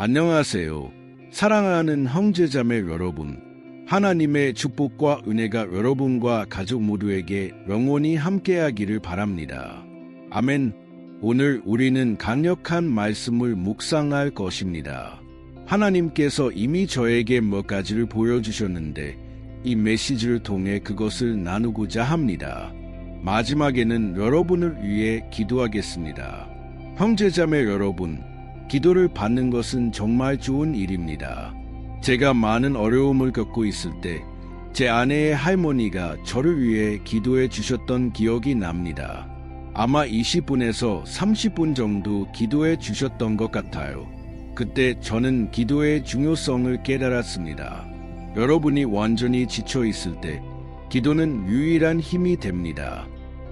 안녕하세요. 사랑하는 형제자매 여러분. 하나님의 축복과 은혜가 여러분과 가족 모두에게 영원히 함께하기를 바랍니다. 아멘. 오늘 우리는 강력한 말씀을 묵상할 것입니다. 하나님께서 이미 저에게 몇 가지를 보여주셨는데 이 메시지를 통해 그것을 나누고자 합니다. 마지막에는 여러분을 위해 기도하겠습니다. 형제자매 여러분, 기도를 받는 것은 정말 좋은 일입니다. 제가 많은 어려움을 겪고 있을 때 제 아내의 할머니가 저를 위해 기도해 주셨던 기억이 납니다. 아마 20분에서 30분 정도 기도해 주셨던 것 같아요. 그때 저는 기도의 중요성을 깨달았습니다. 여러분이 완전히 지쳐 있을 때 기도는 유일한 힘이 됩니다.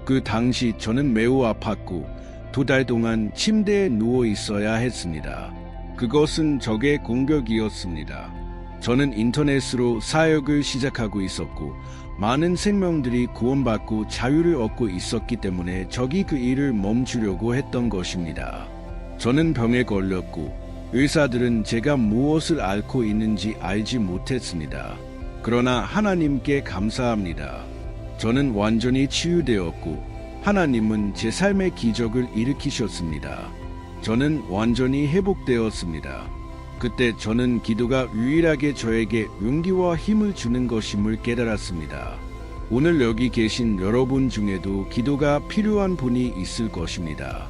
그 당시 저는 매우 아팠고 두 달 동안 침대에 누워 있어야 했습니다. 그것은 적의 공격이었습니다. 저는 인터넷으로 사역을 시작하고 있었고 많은 생명들이 구원받고 자유를 얻고 있었기 때문에 적이 그 일을 멈추려고 했던 것입니다. 저는 병에 걸렸고 의사들은 제가 무엇을 앓고 있는지 알지 못했습니다. 그러나 하나님께 감사합니다. 저는 완전히 치유되었고 하나님은 제 삶의 기적을 일으키셨습니다. 저는 완전히 회복되었습니다. 그때 저는 기도가 유일하게 저에게 용기와 힘을 주는 것임을 깨달았습니다. 오늘 여기 계신 여러분 중에도 기도가 필요한 분이 있을 것입니다.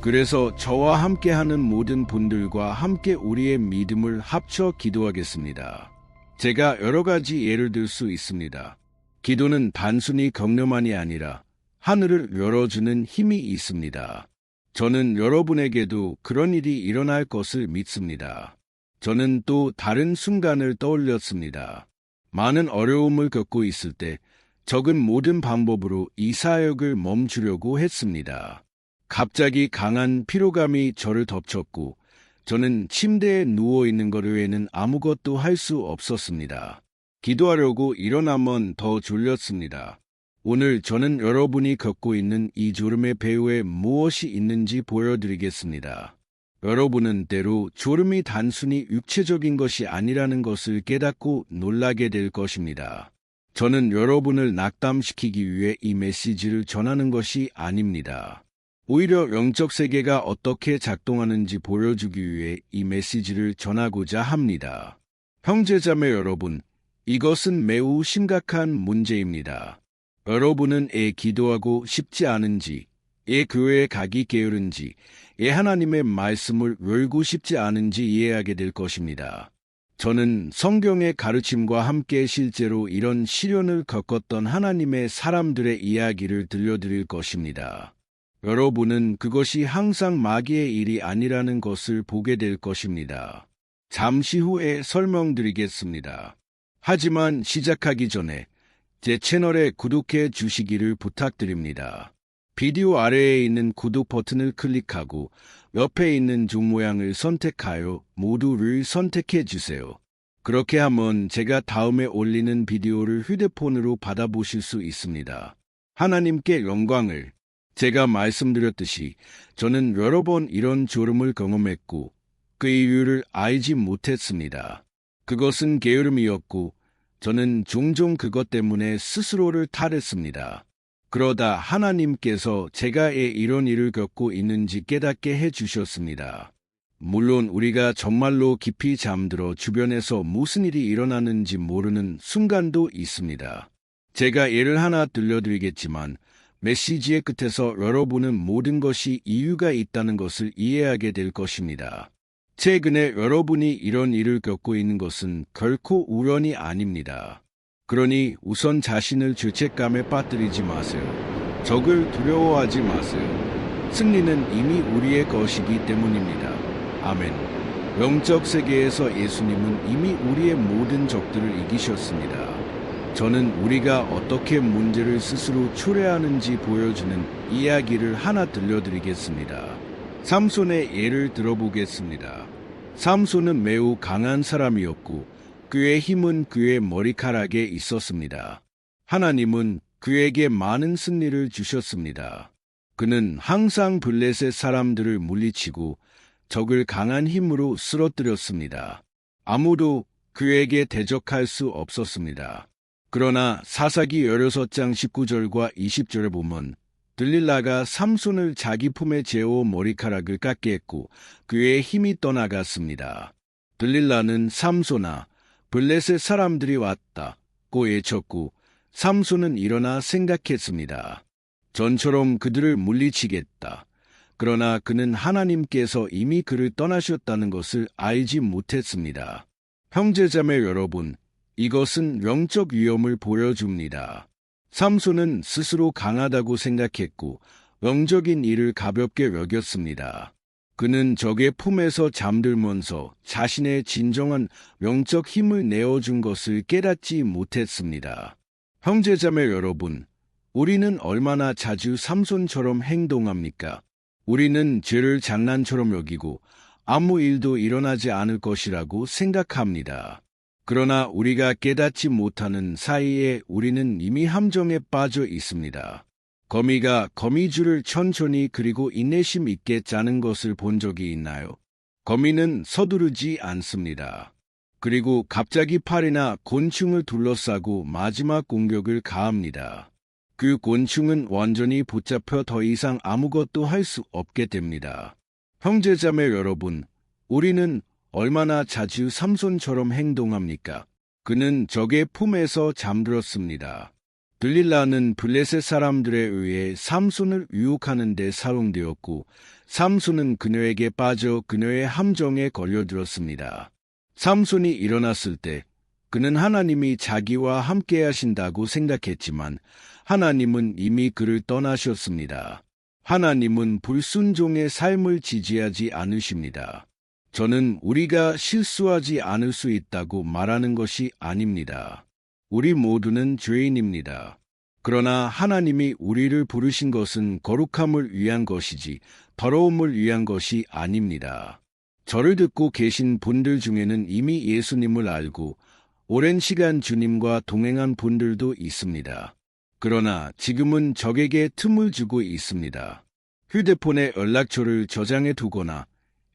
그래서 저와 함께하는 모든 분들과 함께 우리의 믿음을 합쳐 기도하겠습니다. 제가 여러 가지 예를 들 수 있습니다. 기도는 단순히 격려만이 아니라 하늘을 열어주는 힘이 있습니다. 저는 여러분에게도 그런 일이 일어날 것을 믿습니다. 저는 또 다른 순간을 떠올렸습니다. 많은 어려움을 겪고 있을 때 적은 모든 방법으로 이 사역을 멈추려고 했습니다. 갑자기 강한 피로감이 저를 덮쳤고 저는 침대에 누워 있는 것 외에는 아무것도 할 수 없었습니다. 기도하려고 일어나면 더 졸렸습니다. 오늘 저는 여러분이 겪고 있는 이 졸음의 배후에 무엇이 있는지 보여드리겠습니다. 여러분은 때로 졸음이 단순히 육체적인 것이 아니라는 것을 깨닫고 놀라게 될 것입니다. 저는 여러분을 낙담시키기 위해 이 메시지를 전하는 것이 아닙니다. 오히려 영적 세계가 어떻게 작동하는지 보여주기 위해 이 메시지를 전하고자 합니다. 형제자매 여러분, 이것은 매우 심각한 문제입니다. 여러분은 애 기도하고 싶지 않은지, 애 교회에 가기 게으른지, 애 하나님의 말씀을 외우고 싶지 않은지 이해하게 될 것입니다. 저는 성경의 가르침과 함께 실제로 이런 시련을 겪었던 하나님의 사람들의 이야기를 들려드릴 것입니다. 여러분은 그것이 항상 마귀의 일이 아니라는 것을 보게 될 것입니다. 잠시 후에 설명드리겠습니다. 하지만 시작하기 전에 제 채널에 구독해 주시기를 부탁드립니다. 비디오 아래에 있는 구독 버튼을 클릭하고 옆에 있는 중 모양을 선택하여 모두를 선택해 주세요. 그렇게 하면 제가 다음에 올리는 비디오를 휴대폰으로 받아보실 수 있습니다. 하나님께 영광을 제가 말씀드렸듯이 저는 여러 번 이런 졸음을 경험했고 그 이유를 알지 못했습니다. 그것은 게으름이었고 저는 종종 그것 때문에 스스로를 탈했습니다. 그러다 하나님께서 제가 왜 이런 일을 겪고 있는지 깨닫게 해 주셨습니다. 물론 우리가 정말로 깊이 잠들어 주변에서 무슨 일이 일어나는지 모르는 순간도 있습니다. 제가 예를 하나 들려드리겠지만 메시지의 끝에서 여러분은 모든 것이 이유가 있다는 것을 이해하게 될 것입니다. 최근에 여러분이 이런 일을 겪고 있는 것은 결코 우연이 아닙니다. 그러니 우선 자신을 죄책감에 빠뜨리지 마세요. 적을 두려워하지 마세요. 승리는 이미 우리의 것이기 때문입니다. 아멘. 영적 세계에서 예수님은 이미 우리의 모든 적들을 이기셨습니다. 저는 우리가 어떻게 문제를 스스로 초래하는지 보여주는 이야기를 하나 들려드리겠습니다. 삼손의 예를 들어보겠습니다. 삼손은 매우 강한 사람이었고 그의 힘은 그의 머리카락에 있었습니다. 하나님은 그에게 많은 승리를 주셨습니다. 그는 항상 블레셋 사람들을 물리치고 적을 강한 힘으로 쓰러뜨렸습니다. 아무도 그에게 대적할 수 없었습니다. 그러나 사사기 16장 19절과 20절에 보면 들릴라가 삼손을 자기 품에 재워 머리카락을 깎게 했고 그의 힘이 떠나갔습니다. 들릴라는 삼손아 블레셋 사람들이 왔다고 외쳤고 삼손은 일어나 생각했습니다. 전처럼 그들을 물리치겠다. 그러나 그는 하나님께서 이미 그를 떠나셨다는 것을 알지 못했습니다. 형제자매 여러분, 이것은 영적 위험을 보여줍니다. 삼손은 스스로 강하다고 생각했고 영적인 일을 가볍게 여겼습니다. 그는 적의 품에서 잠들면서 자신의 진정한 영적 힘을 내어준 것을 깨닫지 못했습니다. 형제자매 여러분, 우리는 얼마나 자주 삼손처럼 행동합니까? 우리는 죄를 장난처럼 여기고 아무 일도 일어나지 않을 것이라고 생각합니다. 그러나 우리가 깨닫지 못하는 사이에 우리는 이미 함정에 빠져 있습니다. 거미가 거미줄을 천천히 그리고 인내심 있게 짜는 것을 본 적이 있나요? 거미는 서두르지 않습니다. 그리고 갑자기 팔이나 곤충을 둘러싸고 마지막 공격을 가합니다. 그 곤충은 완전히 붙잡혀 더 이상 아무것도 할 수 없게 됩니다. 형제자매 여러분, 우리는 얼마나 자주 삼손처럼 행동합니까? 그는 적의 품에서 잠들었습니다. 들릴라는 블레셋 사람들에 의해 삼손을 유혹하는 데 사용되었고 삼손은 그녀에게 빠져 그녀의 함정에 걸려들었습니다. 삼손이 일어났을 때 그는 하나님이 자기와 함께 하신다고 생각했지만 하나님은 이미 그를 떠나셨습니다. 하나님은 불순종의 삶을 지지하지 않으십니다. 저는 우리가 실수하지 않을 수 있다고 말하는 것이 아닙니다. 우리 모두는 죄인입니다. 그러나 하나님이 우리를 부르신 것은 거룩함을 위한 것이지 더러움을 위한 것이 아닙니다. 저를 듣고 계신 분들 중에는 이미 예수님을 알고 오랜 시간 주님과 동행한 분들도 있습니다. 그러나 지금은 적에게 틈을 주고 있습니다. 휴대폰에 연락처를 저장해 두거나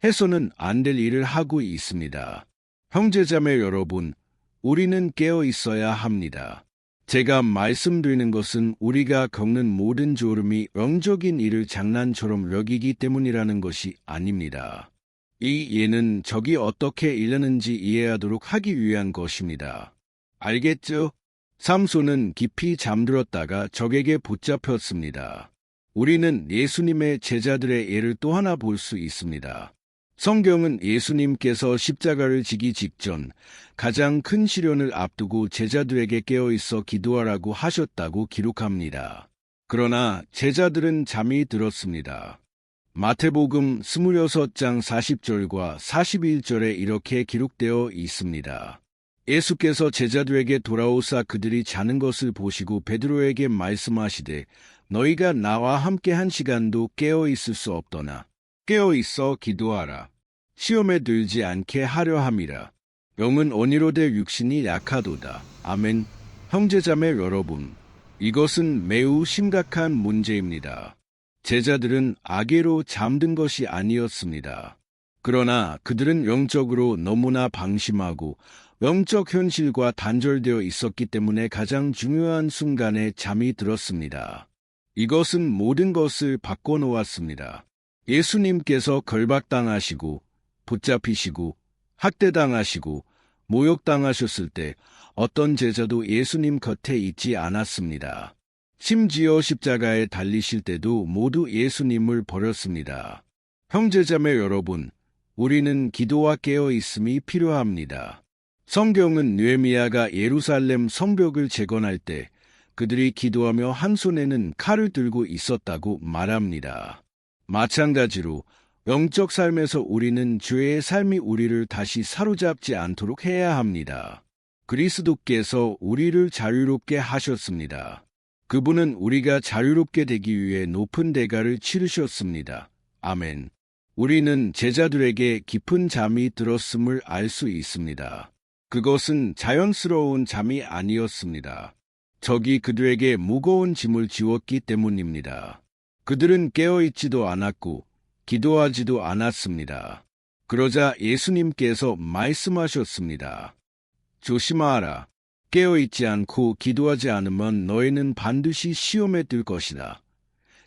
해서는 안 될 일을 하고 있습니다. 형제자매 여러분, 우리는 깨어 있어야 합니다. 제가 말씀드리는 것은 우리가 겪는 모든 졸음이 영적인 일을 장난처럼 여기기 때문이라는 것이 아닙니다. 이 예는 적이 어떻게 일하는지 이해하도록 하기 위한 것입니다. 알겠죠? 삼손은 깊이 잠들었다가 적에게 붙잡혔습니다. 우리는 예수님의 제자들의 예를 또 하나 볼 수 있습니다. 성경은 예수님께서 십자가를 지기 직전 가장 큰 시련을 앞두고 제자들에게 깨어 있어 기도하라고 하셨다고 기록합니다. 그러나 제자들은 잠이 들었습니다. 마태복음 26장 40절과 41절에 이렇게 기록되어 있습니다. 예수께서 제자들에게 돌아오사 그들이 자는 것을 보시고 베드로에게 말씀하시되 너희가 나와 함께 한 시간도 깨어 있을 수 없더나 깨어 있어 기도하라 시험에 들지 않게 하려 함이라 영은 언니로 될 육신이 약하도다 아멘 형제자매 여러분 이것은 매우 심각한 문제입니다. 제자들은 악의로 잠든 것이 아니었습니다. 그러나 그들은 영적으로 너무나 방심하고 영적 현실과 단절되어 있었기 때문에 가장 중요한 순간에 잠이 들었습니다. 이것은 모든 것을 바꿔놓았습니다. 예수님께서 걸박당하시고 붙잡히시고 학대당하시고 모욕당하셨을 때 어떤 제자도 예수님 곁에 있지 않았습니다. 심지어 십자가에 달리실 때도 모두 예수님을 버렸습니다. 형제자매 여러분, 우리는 기도와 깨어 있음이 필요합니다. 성경은 느헤미야가 예루살렘 성벽을 재건할 때 그들이 기도하며 한 손에는 칼을 들고 있었다고 말합니다. 마찬가지로 영적 삶에서 우리는 죄의 삶이 우리를 다시 사로잡지 않도록 해야 합니다. 그리스도께서 우리를 자유롭게 하셨습니다. 그분은 우리가 자유롭게 되기 위해 높은 대가를 치르셨습니다. 아멘. 우리는 제자들에게 깊은 잠이 들었음을 알 수 있습니다. 그것은 자연스러운 잠이 아니었습니다. 적이 그들에게 무거운 짐을 지웠기 때문입니다. 그들은 깨어있지도 않았고 기도하지도 않았습니다. 그러자 예수님께서 말씀하셨습니다. 조심하라. 깨어있지 않고 기도하지 않으면 너희는 반드시 시험에 들 것이다.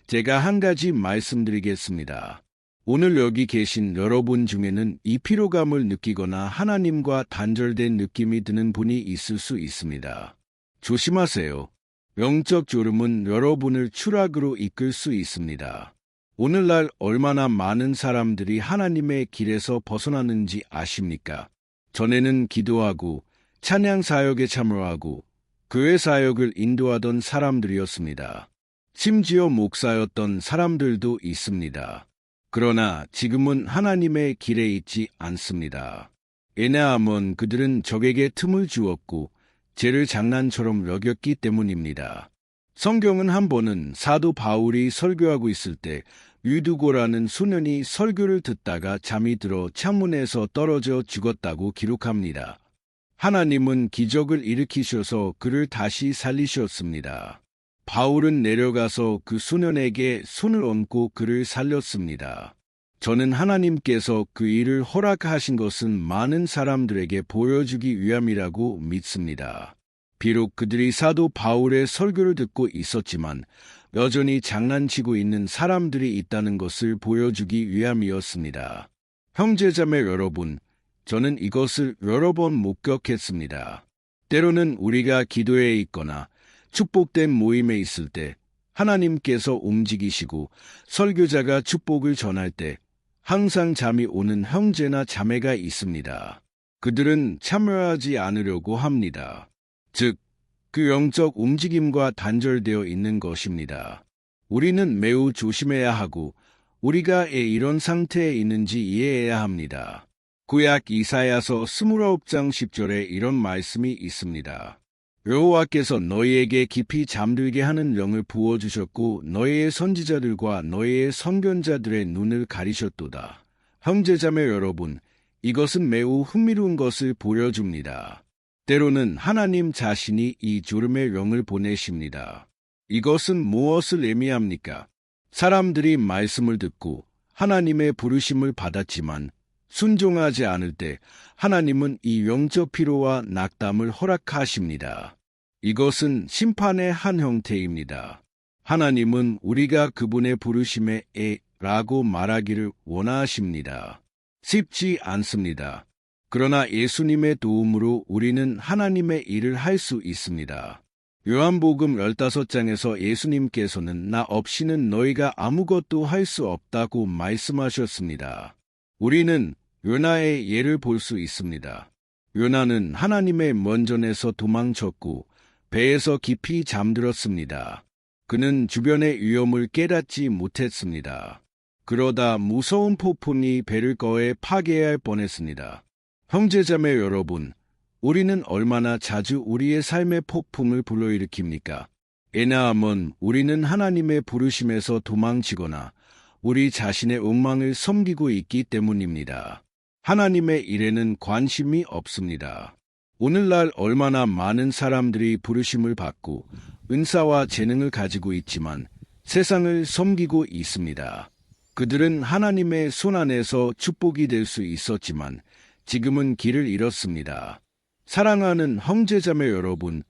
제가 한 가지 말씀드리겠습니다. 오늘 여기 계신 여러분 중에는 이 피로감을 느끼거나 하나님과 단절된 느낌이 드는 분이 있을 수 있습니다. 조심하세요. 영적 졸음은 여러분을 추락으로 이끌 수 있습니다. 오늘날 얼마나 많은 사람들이 하나님의 길에서 벗어나는지 아십니까? 전에는 기도하고 찬양 사역에 참여하고 교회 사역을 인도하던 사람들이었습니다. 심지어 목사였던 사람들도 있습니다. 그러나 지금은 하나님의 길에 있지 않습니다. 왜냐하면 그들은 적에게 틈을 주었고 죄를 장난처럼 여겼기 때문입니다. 성경은 한 번은 사도 바울이 설교하고 있을 때 유두고라는 소년이 설교를 듣다가 잠이 들어 창문에서 떨어져 죽었다고 기록합니다. 하나님은 기적을 일으키셔서 그를 다시 살리셨습니다. 바울은 내려가서 그 소년에게 손을 얹고 그를 살렸습니다. 저는 하나님께서 그 일을 허락하신 것은 많은 사람들에게 보여주기 위함이라고 믿습니다. 비록 그들이 사도 바울의 설교를 듣고 있었지만 여전히 장난치고 있는 사람들이 있다는 것을 보여주기 위함이었습니다. 형제자매 여러분, 저는 이것을 여러 번 목격했습니다. 때로는 우리가 기도에 있거나 축복된 모임에 있을 때 하나님께서 움직이시고 설교자가 축복을 전할 때 항상 잠이 오는 형제나 자매가 있습니다. 그들은 참여하지 않으려고 합니다. 즉, 그 영적 움직임과 단절되어 있는 것입니다. 우리는 매우 조심해야 하고 우리가 왜 이런 상태에 있는지 이해해야 합니다. 구약 이사야서 29장 10절에 이런 말씀이 있습니다. 여호와께서 너희에게 깊이 잠들게 하는 영을 부어주셨고 너희의 선지자들과 너희의 선견자들의 눈을 가리셨도다. 형제자매 여러분, 이것은 매우 흥미로운 것을 보여줍니다. 때로는 하나님 자신이 이 졸음의 영을 보내십니다. 이것은 무엇을 의미합니까? 사람들이 말씀을 듣고 하나님의 부르심을 받았지만 순종하지 않을 때 하나님은 이 영적 피로와 낙담을 허락하십니다. 이것은 심판의 한 형태입니다. 하나님은 우리가 그분의 부르심에 에 라고 말하기를 원하십니다. 쉽지 않습니다. 그러나 예수님의 도움으로 우리는 하나님의 일을 할 수 있습니다. 요한복음 15장에서 예수님께서는 나 없이는 너희가 아무것도 할 수 없다고 말씀하셨습니다. 우리는 요나의 예를 볼 수 있습니다. 요나는 하나님의 먼전에서 도망쳤고 배에서 깊이 잠들었습니다. 그는 주변의 위험을 깨닫지 못했습니다. 그러다 무서운 폭풍이 배를 거에 파괴할 뻔했습니다. 형제자매 여러분, 우리는 얼마나 자주 우리의 삶의 폭풍을 불러일으킵니까? 에나함은 우리는 하나님의 부르심에서 도망치거나 우리 자신의 욕망을 섬기고 있기 때문입니다. 하나님의 일에는 관심이 없습니다. 오늘날 얼마나 많은 사람들이 부르심을 받고 은사와 재능을 가지고 있지만 세상을 섬기고 있습니다. 그들은 하나님의 손 안에서 축복이 될 수 있었지만 지금은 길을 잃었습니다. 사랑하는 형제자매 여러분,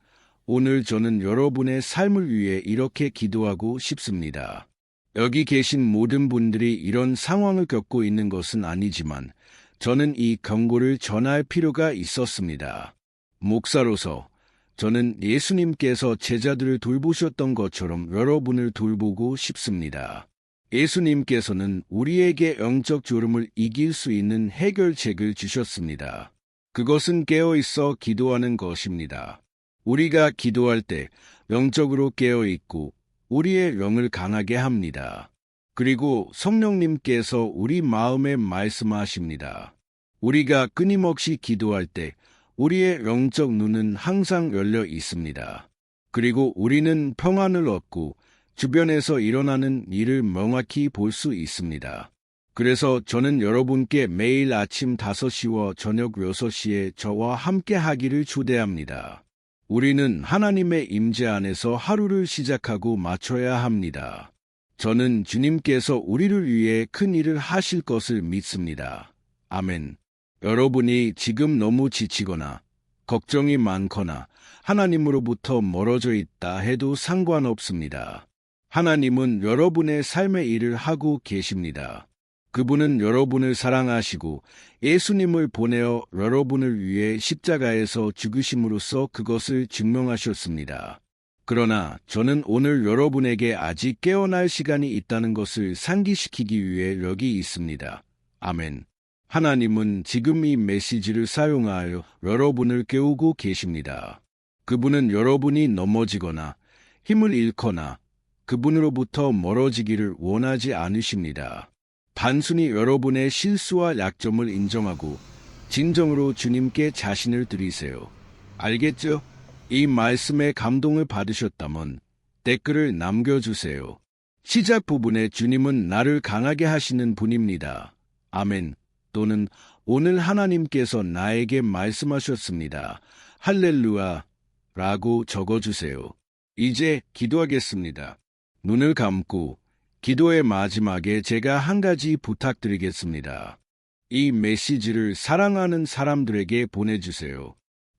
오늘 저는 여러분의 삶을 위해 이렇게 기도하고 싶습니다. 여기 계신 모든 분들이 이런 상황을 겪고 있는 것은 아니지만 저는 이 경고를 전할 필요가 있었습니다. 목사로서 저는 예수님께서 제자들을 돌보셨던 것처럼 여러분을 돌보고 싶습니다. 예수님께서는 우리에게 영적 졸음을 이길 수 있는 해결책을 주셨습니다. 그것은 깨어 있어 기도하는 것입니다. 우리가 기도할 때 영적으로 깨어 있고 우리의 영을 강하게 합니다. 그리고 성령님께서 우리 마음에 말씀하십니다. 우리가 끊임없이 기도할 때 우리의 영적 눈은 항상 열려 있습니다. 그리고 우리는 평안을 얻고 주변에서 일어나는 일을 명확히 볼 수 있습니다. 그래서 저는 여러분께 매일 아침 5시와 저녁 6시에 저와 함께 하기를 초대합니다. 우리는 하나님의 임재 안에서 하루를 시작하고 마쳐야 합니다. 저는 주님께서 우리를 위해 큰 일을 하실 것을 믿습니다. 아멘. 여러분이 지금 너무 지치거나 걱정이 많거나 하나님으로부터 멀어져 있다 해도 상관없습니다. 하나님은 여러분의 삶의 일을 하고 계십니다. 그분은 여러분을 사랑하시고 예수님을 보내어 여러분을 위해 십자가에서 죽으심으로써 그것을 증명하셨습니다. 그러나 저는 오늘 여러분에게 아직 깨어날 시간이 있다는 것을 상기시키기 위해 여기 있습니다. 아멘. 하나님은 지금 이 메시지를 사용하여 여러분을 깨우고 계십니다. 그분은 여러분이 넘어지거나 힘을 잃거나 그분으로부터 멀어지기를 원하지 않으십니다. 단순히 여러분의 실수와 약점을 인정하고 진정으로 주님께 자신을 드리세요. 알겠죠? 이 말씀에 감동을 받으셨다면 댓글을 남겨주세요. 시작 부분에 주님은 나를 강하게 하시는 분입니다. 아멘. 또는 오늘 하나님께서 나에게 말씀하셨습니다. 할렐루야. 라고 적어주세요. 이제 기도하겠습니다. 눈을 감고 기도의 마지막에 제가 한 가지 부탁드리겠습니다. 이 메시지를 사랑하는 사람들에게 보내주세요.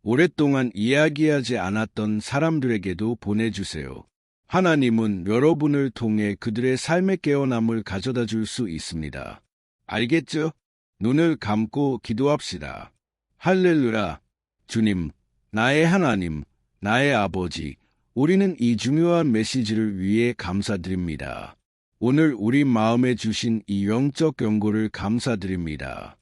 오랫동안 이야기하지 않았던 사람들에게도 보내주세요. 하나님은 여러분을 통해 그들의 삶의 깨어남을 가져다 줄 수 있습니다. 알겠죠? 눈을 감고 기도합시다. 할렐루야. 주님, 나의 하나님, 나의 아버지, 우리는 이 중요한 메시지를 위해 감사드립니다. 오늘 우리 마음에 주신 이 영적 경고를 감사드립니다.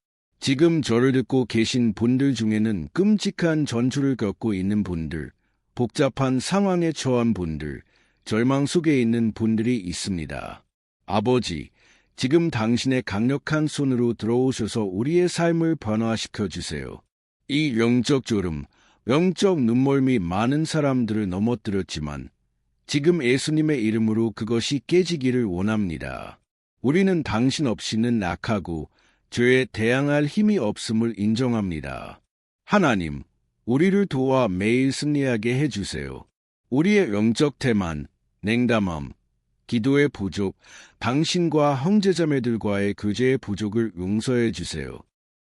지금 저를 듣고 계신 분들 중에는 끔찍한 전투를 겪고 있는 분들, 복잡한 상황에 처한 분들, 절망 속에 있는 분들이 있습니다. 아버지, 지금 당신의 강력한 손으로 들어오셔서 우리의 삶을 변화시켜 주세요. 이 영적 졸음, 영적 눈멀미 많은 사람들을 넘어뜨렸지만 지금 예수님의 이름으로 그것이 깨지기를 원합니다. 우리는 당신 없이는 약하고 죄에 대항할 힘이 없음을 인정합니다. 하나님, 우리를 도와 매일 승리하게 해주세요. 우리의 영적 태만, 냉담함, 기도의 부족, 당신과 형제자매들과의 교제의 부족을 용서해 주세요.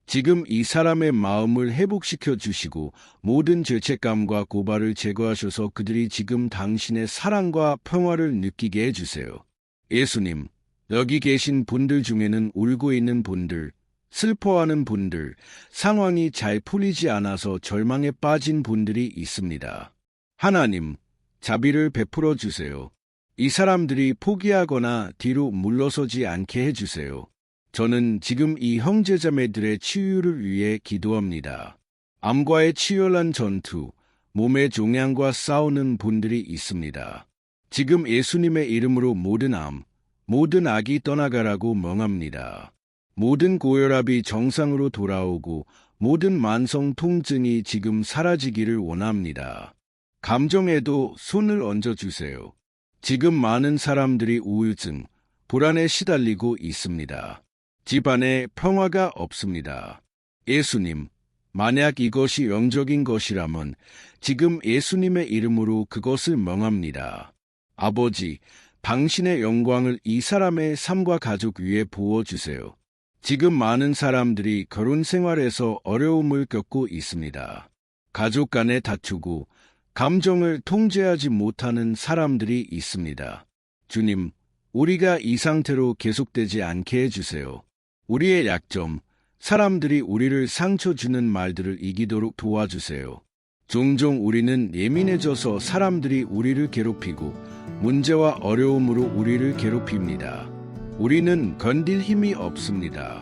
지금 이 사람의 마음을 회복시켜 주시고 모든 죄책감과 고발을 제거하셔서 그들이 지금 당신의 사랑과 평화를 느끼게 해주세요. 예수님, 여기 계신 분들 중에는 울고 있는 분들, 슬퍼하는 분들, 상황이 잘 풀리지 않아서 절망에 빠진 분들이 있습니다. 하나님, 자비를 베풀어 주세요. 이 사람들이 포기하거나 뒤로 물러서지 않게 해주세요. 저는 지금 이 형제자매들의 치유를 위해 기도합니다. 암과의 치열한 전투, 몸의 종양과 싸우는 분들이 있습니다. 지금 예수님의 이름으로 모든 암, 모든 악이 떠나가라고 명합니다. 모든 고혈압이 정상으로 돌아오고 모든 만성 통증이 지금 사라지기를 원합니다. 감정에도 손을 얹어주세요. 지금 많은 사람들이 우울증, 불안에 시달리고 있습니다. 집안에 평화가 없습니다. 예수님, 만약 이것이 영적인 것이라면 지금 예수님의 이름으로 그것을 명합니다. 아버지, 당신의 영광을 이 사람의 삶과 가족 위에 부어주세요. 지금 많은 사람들이 결혼 생활에서 어려움을 겪고 있습니다. 가족 간에 다투고 감정을 통제하지 못하는 사람들이 있습니다. 주님, 우리가 이 상태로 계속되지 않게 해주세요. 우리의 약점, 사람들이 우리를 상처 주는 말들을 이기도록 도와주세요. 종종 우리는 예민해져서 사람들이 우리를 괴롭히고 문제와 어려움으로 우리를 괴롭힙니다. 우리는 건딜 힘이 없습니다.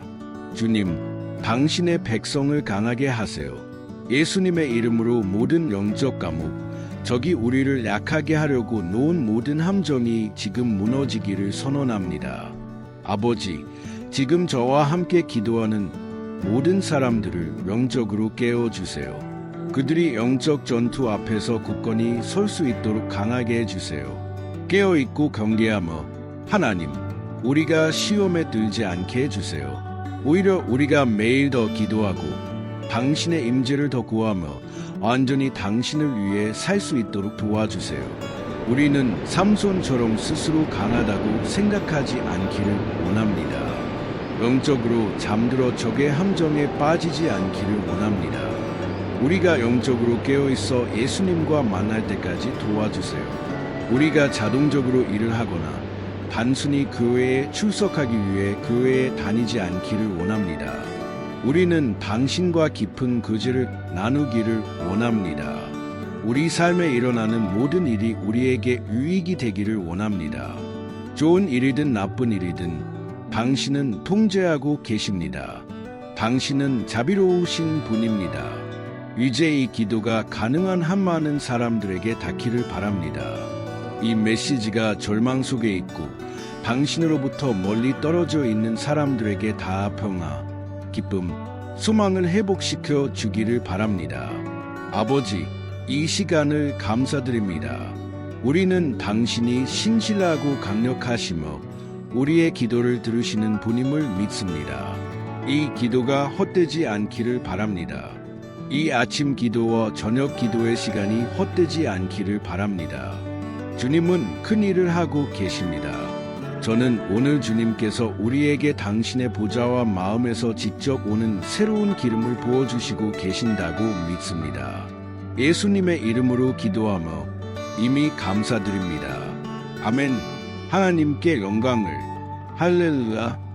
주님, 당신의 백성을 강하게 하세요. 예수님의 이름으로 모든 영적 감옥, 적이 우리를 약하게 하려고 놓은 모든 함정이 지금 무너지기를 선언합니다. 아버지, 지금 저와 함께 기도하는 모든 사람들을 영적으로 깨워주세요. 그들이 영적 전투 앞에서 굳건히 설 수 있도록 강하게 해주세요. 깨어있고 경계하며 하나님, 우리가 시험에 들지 않게 해주세요. 오히려 우리가 매일 더 기도하고 당신의 임재를 더 구하며 완전히 당신을 위해 살 수 있도록 도와주세요. 우리는 삼손처럼 스스로 강하다고 생각하지 않기를 원합니다. 영적으로 잠들어 적의 함정에 빠지지 않기를 원합니다. 우리가 영적으로 깨어 있어 예수님과 만날 때까지 도와주세요. 우리가 자동적으로 일을 하거나 단순히 교회에 출석하기 위해 교회에 다니지 않기를 원합니다. 우리는 당신과 깊은 교제를 나누기를 원합니다. 우리 삶에 일어나는 모든 일이 우리에게 유익이 되기를 원합니다. 좋은 일이든 나쁜 일이든 당신은 통제하고 계십니다. 당신은 자비로우신 분입니다. 이제 이 기도가 가능한 한 많은 사람들에게 닿기를 바랍니다. 이 메시지가 절망 속에 있고 당신으로부터 멀리 떨어져 있는 사람들에게 다 평화, 기쁨, 소망을 회복시켜 주기를 바랍니다. 아버지, 이 시간을 감사드립니다. 우리는 당신이 신실하고 강력하시며 우리의 기도를 들으시는 분임을 믿습니다. 이 기도가 헛되지 않기를 바랍니다. 이 아침 기도와 저녁 기도의 시간이 헛되지 않기를 바랍니다. 주님은 큰 일을 하고 계십니다. 저는 오늘 주님께서 우리에게 당신의 보좌와 마음에서 직접 오는 새로운 기름을 부어주시고 계신다고 믿습니다. 예수님의 이름으로 기도하며 이미 감사드립니다. 아멘. 하나님께 영광을. 할렐루야.